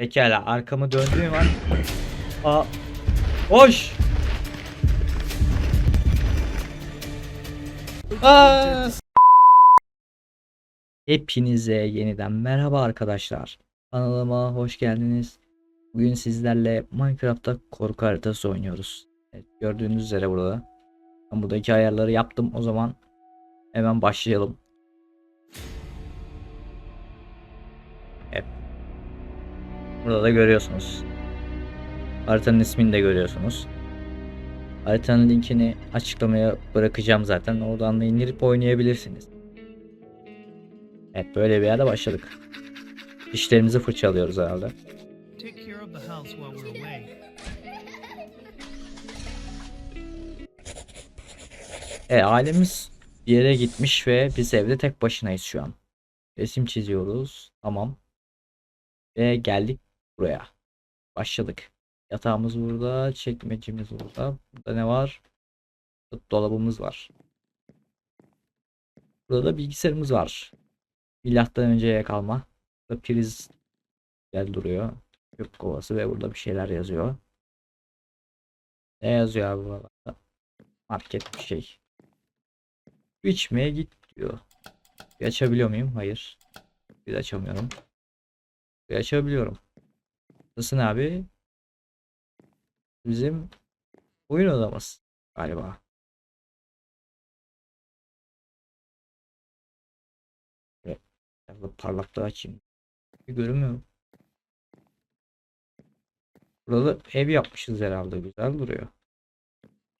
Pekala arkamı döndüğüm an. Aa. Hoş. Hepinize yeniden merhaba arkadaşlar. Kanalıma hoş geldiniz. Bugün sizlerle Minecraft'ta korku haritası oynuyoruz. Evet, gördüğünüz üzere burada. Ben buradaki ayarları yaptım. O zaman hemen başlayalım. Burada da görüyorsunuz. Haritanın ismini de görüyorsunuz. Haritanın linkini açıklamaya bırakacağım zaten. Oradan da indirip oynayabilirsiniz. Evet böyle bir yerde başladık. Dişlerimizi fırçalıyoruz herhalde. E ailemiz bir yere gitmiş ve biz evde tek başınayız şu an. Resim çiziyoruz. Tamam. Ve geldik buraya. Başladık. Yatağımız burada, çekmecemiz burada. Burada ne var? Dolabımız var. Burada da bilgisayarımız var. Milattan önceye kalma. Burada priz gel duruyor. Çöp kovası ve burada bir şeyler yazıyor. Ne yazıyor abi burada? Market bir şey. Su içmeye git diyor. Bir açabiliyor muyum? Hayır. Bir açamıyorum. Bir açabiliyorum. Nasılsın abi? Bizim oyun odamız galiba. Evet. Parlaklığı açayım. Bir görünmüyor. Burada da ev yapmışız herhalde. Güzel duruyor.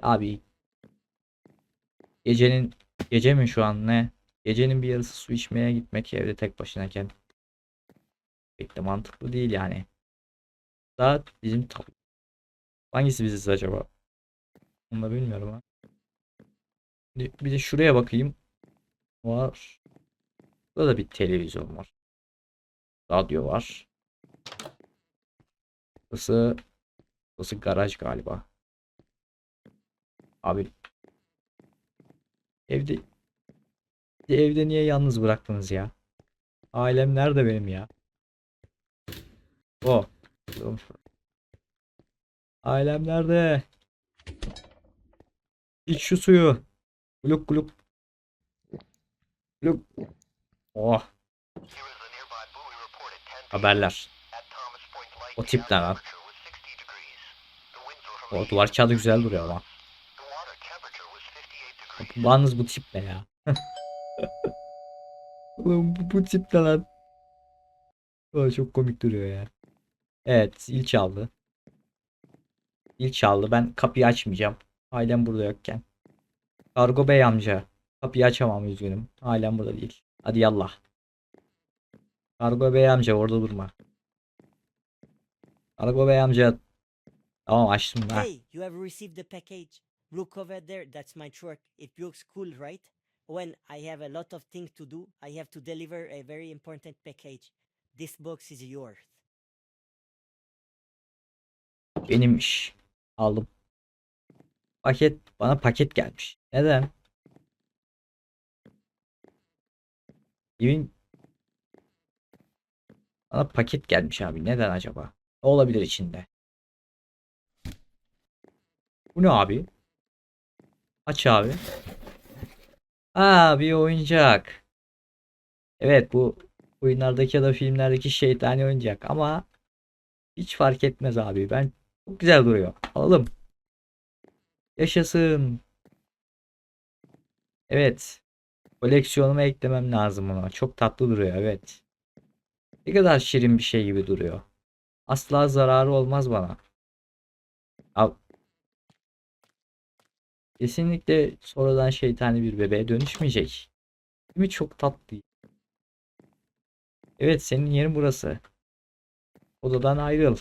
Abi gecenin Gece mi şu an ne? Gecenin bir yarısı su içmeye gitmek evde tek başınayken pek de mantıklı değil yani. Saat bizim tav- Hangisi biziz acaba? Onu da bilmiyorum ha. Bir de şuraya bakayım. Var. Burada da bir televizyon var. Radyo var. Burası Burası garaj galiba. Abi Evde evde niye yalnız bıraktınız ya? Ailem nerede benim ya? O. Ailem nerede? İç şu suyu. Gluk gluk. Gluk. Oh. Haberler. O tip ne lan? O duvar kağıdı güzel duruyor ama. Yalnız bu tip ne ya? Oğlum bu, bu tip ne lan? Aa, çok komik duruyor ya. Evet zil çaldı. Zil çaldı. Ben kapıyı açmayacağım. Ailem burada yokken. Kargo bey amca. Kapıyı açamam üzgünüm. Ailem burada değil. Hadi yallah. Kargo bey amca orada durma. Kargo bey amca. Tamam açtım ha. Hey, you have received the package. Look over there, that's my truck. It looks cool, right? When I have a lot of things to do, I have to deliver a very important package. This box is yours. Benimmiş. Aldım. Paket bana paket gelmiş. Neden? Evin bana paket gelmiş abi. Neden acaba? Ne olabilir içinde? Bu ne abi? Aç abi. Aa bir oyuncak. Evet bu oyunlardaki ya da filmlerdeki şeytani oyuncak ama hiç fark etmez abi. Ben çok güzel duruyor. Alalım. Yaşasın. Evet. Koleksiyonuma eklemem lazım ona. Çok tatlı duruyor evet. Ne kadar şirin bir şey gibi duruyor. Asla zararı olmaz bana. Al. Kesinlikle sonradan şeytani bir bebeğe dönüşmeyecek. Değil mi? Çok tatlı. Evet senin yerin burası. Odadan ayrıl.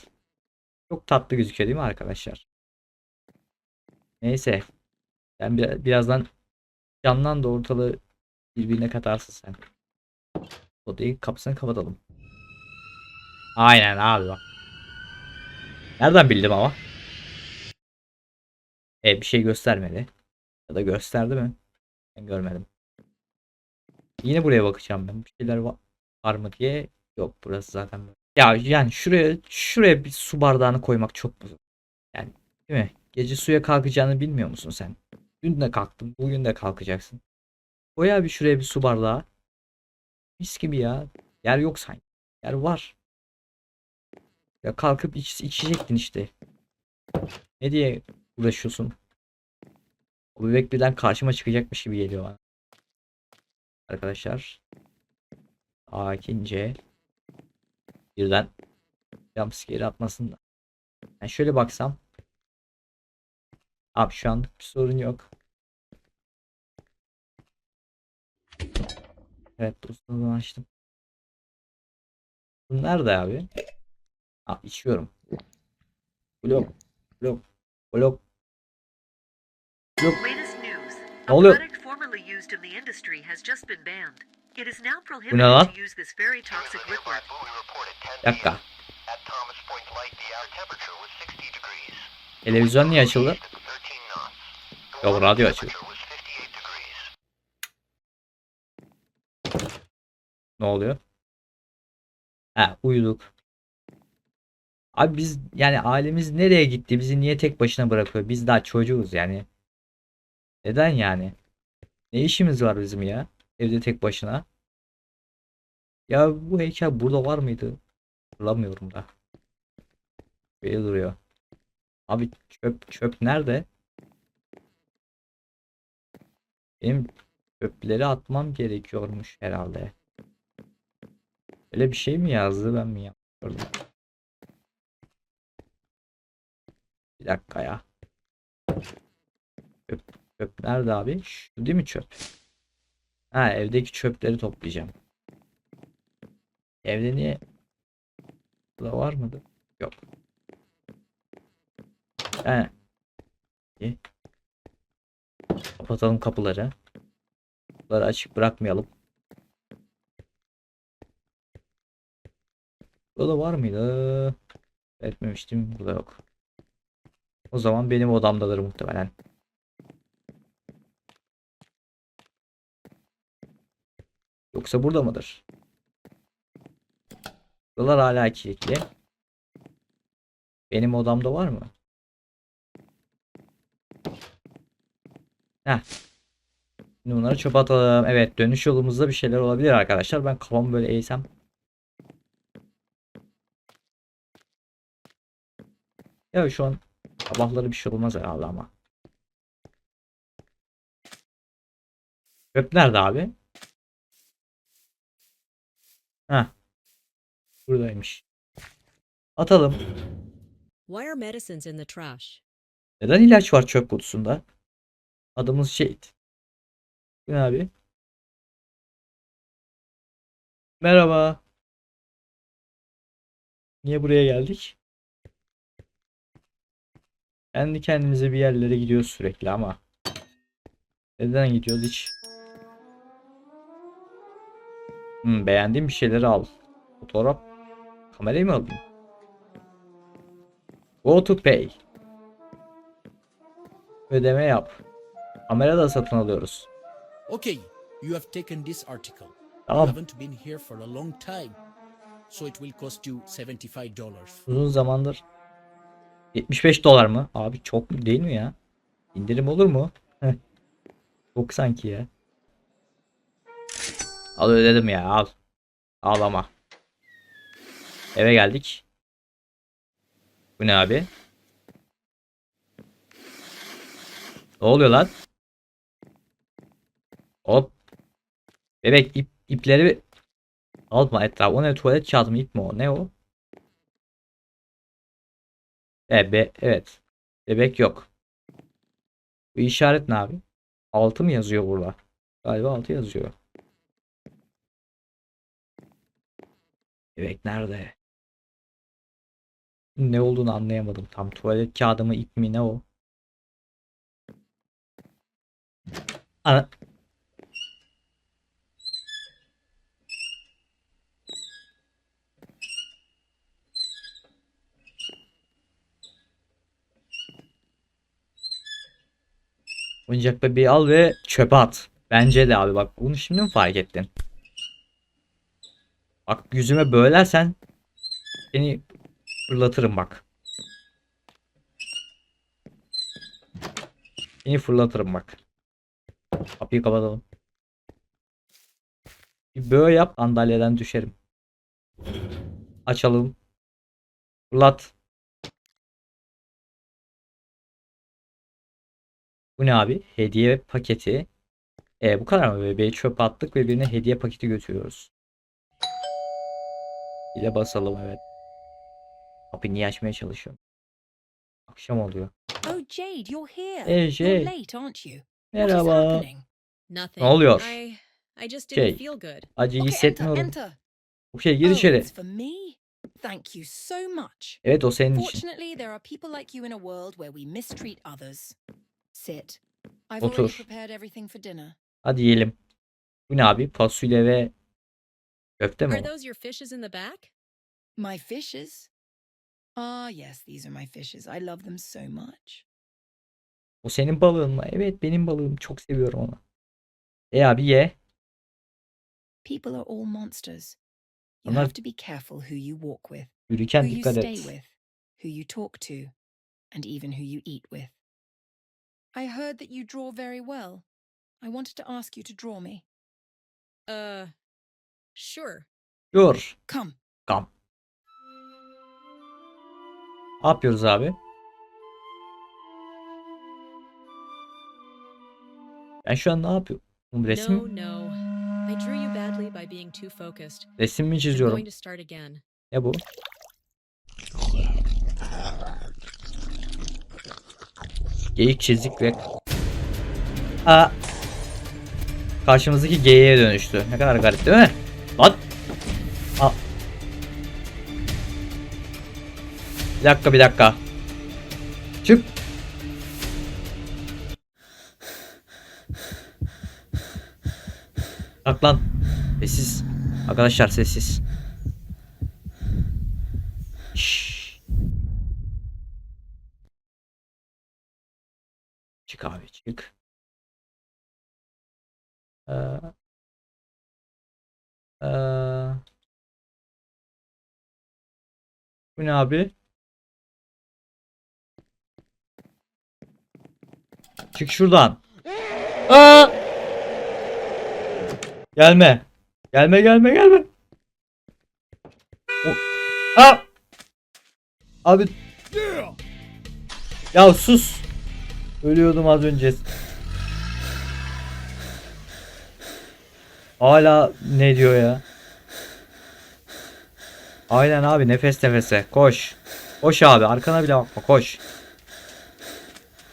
Çok tatlı gözüküyor değil mi arkadaşlar? Neyse. Ben bir, birazdan camdan da ortalığı birbirine katarsın sen. Odayı kapısını kapatalım. Aynen abi bak. Nereden bildim ama? E bir şey göstermedi. Ya da gösterdi mi? Ben görmedim. Yine buraya bakacağım ben. Bir şeyler va- var mı diye. Yok burası zaten. Ya yani şuraya şuraya bir su bardağını koymak çok mu? Yani değil mi? Gece suya kalkacağını bilmiyor musun sen? Dün de kalktın, bugün de kalkacaksın. Koy abi şuraya bir su bardağı. Mis gibi ya. Yer yok sanki. Yer var. Ya kalkıp iç, içecektin işte. Ne diye uğraşıyorsun? O bebek birden karşıma çıkacakmış gibi geliyor bana. Arkadaşlar. Sakince. Birden jumpscare atmasın da. Ben şöyle baksam. Abi şu an bir sorun yok. Evet dostluğunu açtım. Bu nerede abi? Ha içiyorum. Blok. Blok. Blok. Blok. Ne oluyor? İs now lan? prohibited to use this very toxic liquid. Bir dakika. Televizyon niye açıldı? Yok radyo açık. Ne oluyor? Ha uyuduk. Abi biz yani ailemiz nereye gitti? Bizi niye tek başına bırakıyor? Biz daha çocuğuz yani. Neden yani? Ne işimiz var bizim ya? Evde tek başına. Ya bu heykel burada var mıydı? Hatırlamıyorum da. Böyle duruyor. Abi çöp çöp nerede? Benim çöpleri atmam gerekiyormuş herhalde. Öyle bir şey mi yazdı ben mi yapıyorum? Bir dakika ya. Çöp, çöp nerede abi? Şu değil mi çöp? Ha evdeki çöpleri toplayacağım. Evde niye? Burada var mıdır? Yok. He. İyi. Kapatalım kapıları. Kapıları açık bırakmayalım. Burada var mıydı? Etmemiştim. Burada yok. O zaman benim odamdadır muhtemelen. Yoksa burada mıdır? Buralar hala kilitli. Benim odamda var mı? Heh. Şimdi bunları çöpe atalım. Evet dönüş yolumuzda bir şeyler olabilir arkadaşlar. Ben kafamı böyle eğsem. Ya şu an sabahları bir şey olmaz herhalde ama. Çöp nerede abi? Heh. Buradaymış. Atalım. Why are medicines in the trash? Neden ilaç var çöp kutusunda? Adımız Şehit. Ne abi? Merhaba. Niye buraya geldik? Kendi kendimize bir yerlere gidiyoruz sürekli ama. Neden gidiyoruz hiç? Hmm, beğendiğim bir şeyleri al. Fotoğraf. Kamerayı mı alayım? Go to pay. Ödeme yap. Kamera da satın alıyoruz. Okay, you have taken this article. You Tamam. haven't been here for a long time, so it will cost you $75. Uzun zamandır 75 dolar mı? Abi çok değil mi ya? İndirim olur mu? Çok sanki ya. Al ödedim ya al. Ağlama. Eve geldik. Bu ne abi? Ne oluyor lan? Hop. Bebek ip, ipleri alma etrafı. O ne tuvalet kağıdı mı ip mi o? Ne o? E, be, evet. Bebek yok. Bu işaret ne abi? 6 mı yazıyor burada? Galiba 6 yazıyor. Bebek nerede? Ne olduğunu anlayamadım. Tam tuvalet kağıdı mı ip mi ne o? Ana. Oyuncak bebeği al ve çöpe at. Bence de abi bak bunu şimdi mi fark ettin? Bak yüzüme böylersen Seni fırlatırım bak. Seni fırlatırım bak. Kapıyı kapatalım. Bir böyle yap sandalyeden düşerim. Açalım. Fırlat. Bu ne abi? Hediye paketi. E bu kadar mı? Bebeği çöpe attık ve birine hediye paketi götürüyoruz. İle basalım evet. Kapıyı niye açmaya çalışıyorum? Akşam oluyor. Oh, Jade, you're here. Hey You're Jade. late, aren't you? Merhaba. Nothing. oluyor? I I just Şey, didn't feel good. Acıyı Okay, enter, hissetmiyorum. enter. Okey gir oh, içeri. Thank you so much. Evet o senin için. Fortunately, there are people like you in a world where we mistreat others. Sit. I've Otur. already prepared everything for dinner. Hadi yiyelim. Bu ne abi? Fasulye ve köfte mi? Are o? those your fishes in the back? My fishes? Ah, yes, these are my fishes. I love them so much. O senin balığın mı? Evet benim balığım. Çok seviyorum onu. E abi ye. People are all monsters. You Onlar- have to be careful who you walk with. Yürürken who you dikkat stay et. with, who you talk to, and even who you eat with. I heard that you draw very well. I wanted to ask you to draw me. Uh, sure. Dur. Come. Kam. Ne yapıyoruz abi? Ben şu an ne yapıyorum? Resim, No, no. I drew you badly by being too focused. resim mi çiziyorum? going to start again. Ne bu? Geyik çizik ve Aa. Karşımızdaki geyiğe dönüştü. Ne kadar garip değil mi? Lan. Aa. Bir dakika bir dakika. Çık. Bak lan. Sessiz. Arkadaşlar sessiz. Şşş. Çık abi çık. Ee, ee, bu ne abi? Çık şuradan. Aa! Gelme. Gelme gelme gelme. Aa! Abi. Ya sus. Ölüyordum az önce. Hala ne diyor ya? Aynen abi nefes nefese. Koş. Koş abi arkana bile bakma koş.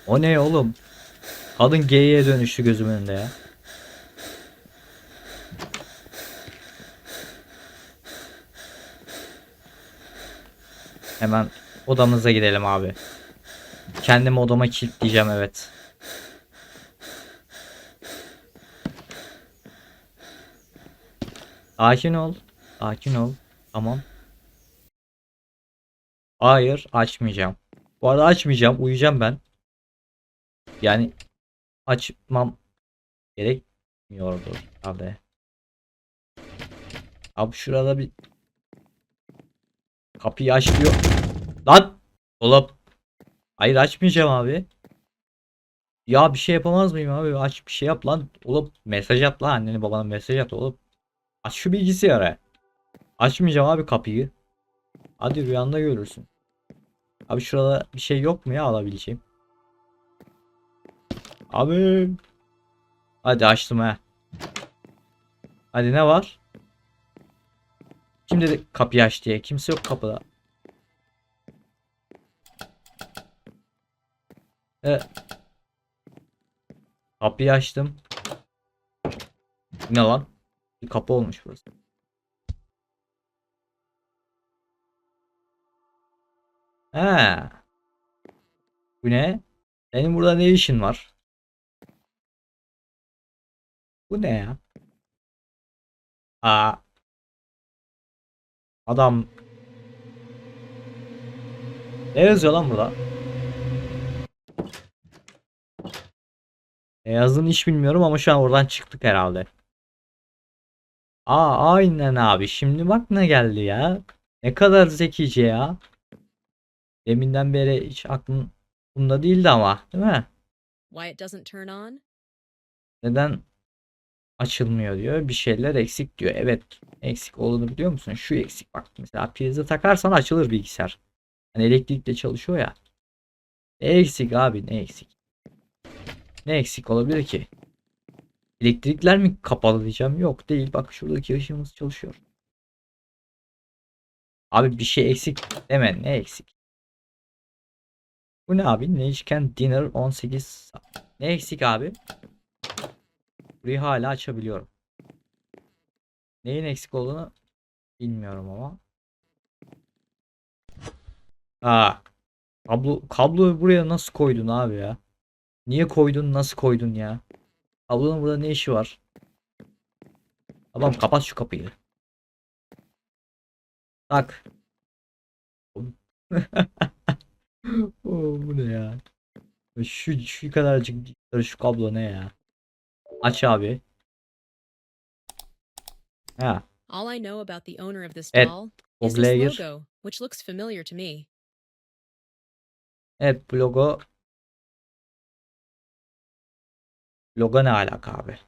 O ne oğlum? Kadın geyiğe dönüştü gözümün önünde ya. Hemen odamıza gidelim abi. Kendimi odama kilitleyeceğim evet. Sakin ol. Sakin ol. Tamam. Hayır açmayacağım. Bu arada açmayacağım. Uyuyacağım ben. Yani açmam gerekmiyordu abi. Abi şurada bir kapıyı aç. Lan! Dolap. Hayır açmayacağım abi. Ya bir şey yapamaz mıyım abi? Aç bir şey yap lan. Oğlum mesaj at lan annene babana mesaj at oğlum. Aç şu bilgisayarı. Açmayacağım abi kapıyı. Hadi rüyanda görürsün. Abi şurada bir şey yok mu ya alabileceğim? Abi. Hadi açtım ha. Hadi ne var? Kim dedi kapıyı aç diye? Kimse yok kapıda. E, kapıyı açtım. Ne lan? Kapı olmuş burası. Ha. Bu ne? Senin burada ne işin var? Bu ne ya? Aa. Adam. Ne yazıyor lan burada? Ne yazdığını hiç bilmiyorum ama şu an oradan çıktık herhalde. Aa aynen abi. Şimdi bak ne geldi ya. Ne kadar zekice ya. Deminden beri hiç aklım bunda değildi ama, değil mi? Why it doesn't turn on? Neden açılmıyor diyor. Bir şeyler eksik diyor. Evet, eksik olduğunu biliyor musun? Şu eksik bak mesela prize takarsan açılır bilgisayar. Hani elektrikle çalışıyor ya. Ne eksik abi, ne eksik? Ne eksik olabilir ki? Elektrikler mi kapalı diyeceğim. Yok değil. Bak şuradaki ışığımız çalışıyor. Abi bir şey eksik deme. Ne eksik? Bu ne abi? Neşken Dinner 18 saat. Ne eksik abi? Burayı hala açabiliyorum. Neyin eksik olduğunu bilmiyorum ama. Aa. Kablo, kabloyu buraya nasıl koydun abi ya? Niye koydun? Nasıl koydun ya? Kablonun burada ne işi var? Tamam kapat şu kapıyı. Tak. Bu ne ya? Şu şu kadarcık şu kablo ne ya? Aç abi. Ha, All I know about the owner of this doll is this logo, which looks familiar to me. Evet bu logo Logo ne alaka abi?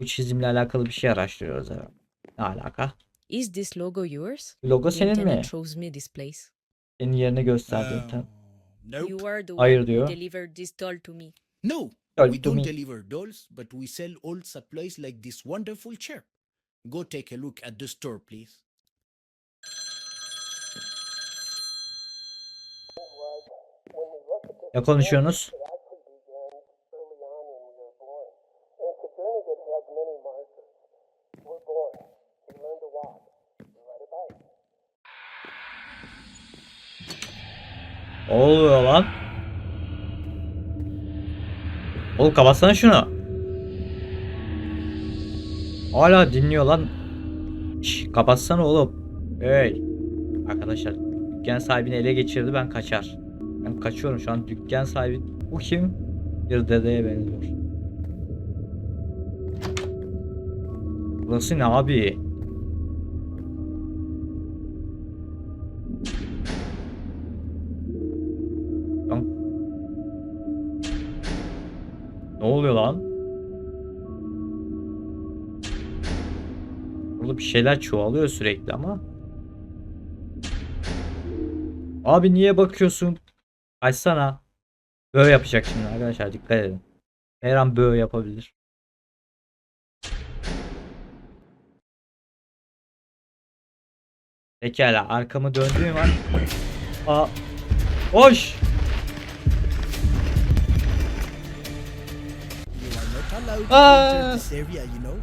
Bu çizimle alakalı bir şey araştırıyoruz herhalde. Ne alaka? Is this logo yours? Logo senin mi? shows me this place. Senin yerine gösterdiğin Uh, ten. nope. You are the Hayır diyor. delivered this doll to me. No, Tell we to don't me. deliver dolls, but we sell old supplies like this wonderful chair. Go take a look at the store, please. Ne konuşuyorsunuz? Oluyor lan? Oğlum kapatsana şunu. Hala dinliyor lan. Şş, kapatsana oğlum. Hey. Arkadaşlar dükkan sahibini ele geçirdi ben kaçar. Ben kaçıyorum şu an dükkan sahibi. Bu kim? Bir dedeye benziyor. Burası ne abi? Oluyor lan? Burada bir şeyler çoğalıyor sürekli ama. Abi niye bakıyorsun? Açsana. Böyle yapacak şimdi arkadaşlar dikkat edin. Her an böyle yapabilir. Pekala arkamı döndüğüm an. Aa. Hoş. Know.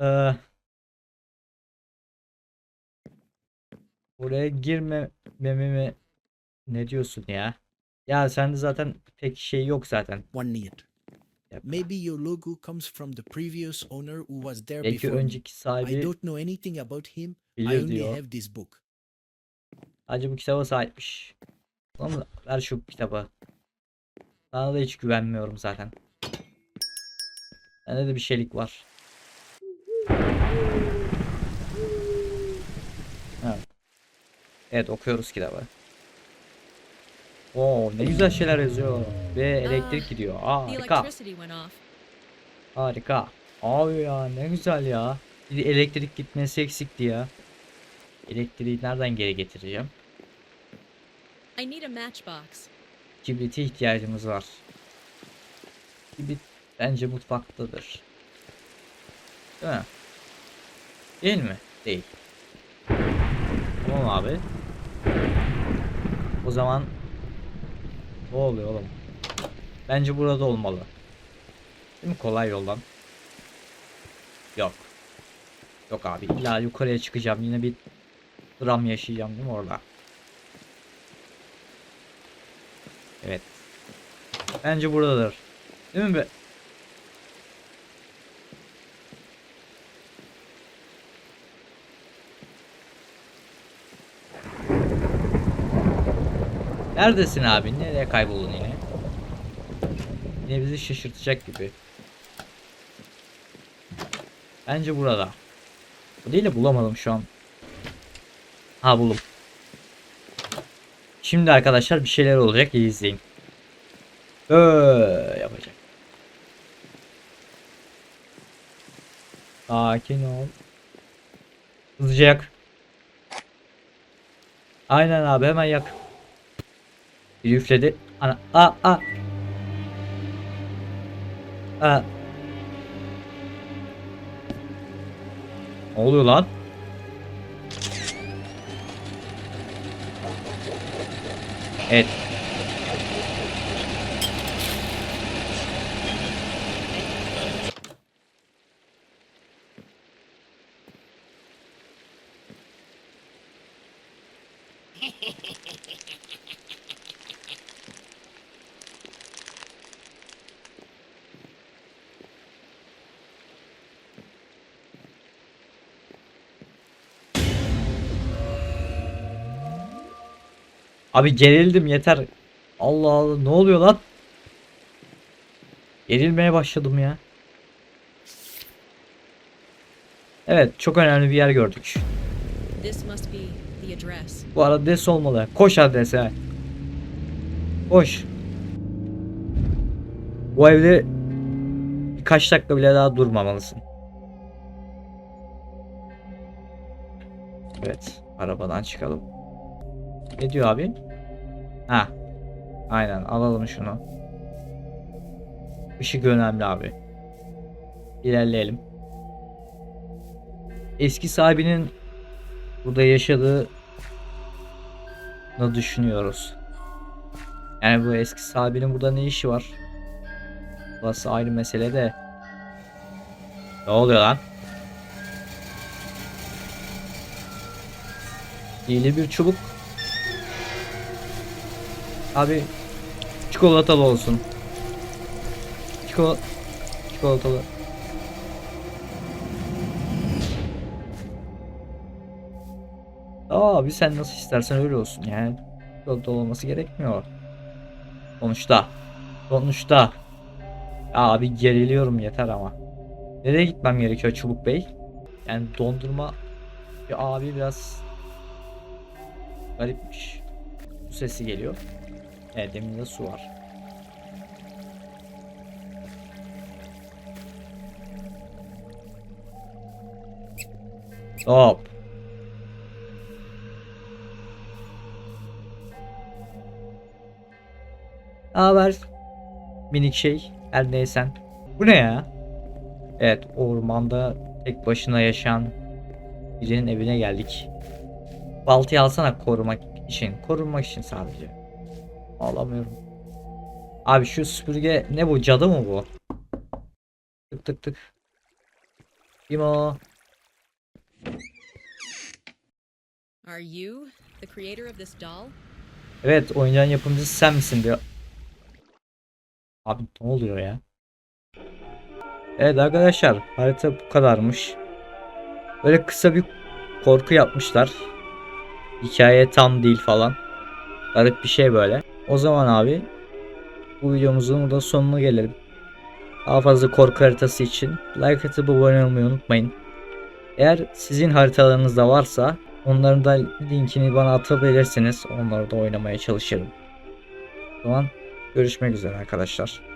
Ee, buraya girmememi ne diyorsun ya? Ya sende zaten pek şey yok zaten. One need. Maybe your logo comes from the previous owner who was there Belki before önceki I sahibi don't know anything about him. I only diyor. have this book. Sadece bu kitaba sahipmiş. Oğlum ver şu kitabı. Sana da hiç güvenmiyorum zaten. Sende de bir şeylik var. Evet. Evet okuyoruz kitabı. Oo ne güzel şeyler yazıyor. Ve elektrik gidiyor. Aa, The harika. Harika. Abi ya ne güzel ya. Bir elektrik gitmesi eksikti ya. Elektriği nereden geri getireceğim? I need a matchbox. Kibrite ihtiyacımız var. Kibrit bence mutfaktadır. Değil mi? Değil mi? Değil. Tamam abi. O zaman ne oluyor oğlum? Bence burada olmalı. Değil mi kolay yoldan? Yok. Yok abi illa yukarıya çıkacağım yine bir dram yaşayacağım değil mi orada? Bence buradadır. Değil mi be? Neredesin abi? Nereye kayboldun yine? Yine bizi şaşırtacak gibi. Bence burada. Bu değil de bulamadım şu an. Ha buldum. Şimdi arkadaşlar bir şeyler olacak iyi izleyin. Böyle yapacak. Sakin ol. Hızlıca yak. Aynen abi hemen yak. Bir üfledi. Ana a a. A. Ne oluyor lan? Evet. Abi gerildim yeter. Allah Allah ne oluyor lan? Gerilmeye başladım ya. Evet çok önemli bir yer gördük. Bu adres olmalı. Koş adrese. Koş. Bu evde birkaç dakika bile daha durmamalısın. Evet. Arabadan çıkalım. Ne diyor abi? Ha. Aynen alalım şunu. Işık önemli abi. İlerleyelim. Eski sahibinin burada yaşadığı ne düşünüyoruz. Yani bu eski sahibinin burada ne işi var? Burası ayrı mesele de. Ne oluyor lan? Yeni bir çubuk. Abi çikolatalı olsun. Çikolata çikolatalı. Aa abi sen nasıl istersen öyle olsun yani. Çikolatalı olması gerekmiyor. Sonuçta. Sonuçta. Ya abi geriliyorum yeter ama. Nereye gitmem gerekiyor Çubuk Bey? Yani dondurma bir abi biraz garipmiş. Su sesi geliyor. Evet deminde su var. Hop. Ne haber? Minik şey. Her neysen. Bu ne ya? Evet ormanda tek başına yaşayan birinin evine geldik. Baltayı alsana korumak için. Korunmak için sadece. Alamıyorum. Abi şu süpürge ne bu? Cadı mı bu? Tık tık tık. Kim o? Are you the creator of this doll? Evet oyuncağın yapımcısı sen misin diyor. Abi ne oluyor ya? Evet arkadaşlar harita bu kadarmış. Böyle kısa bir korku yapmışlar. Hikaye tam değil falan. Garip bir şey böyle. O zaman abi bu videomuzun da sonuna gelelim. Daha fazla korku haritası için like atıp abone olmayı unutmayın. Eğer sizin haritalarınızda varsa onların da linkini bana atabilirsiniz. Onları da oynamaya çalışırım. O zaman görüşmek üzere arkadaşlar.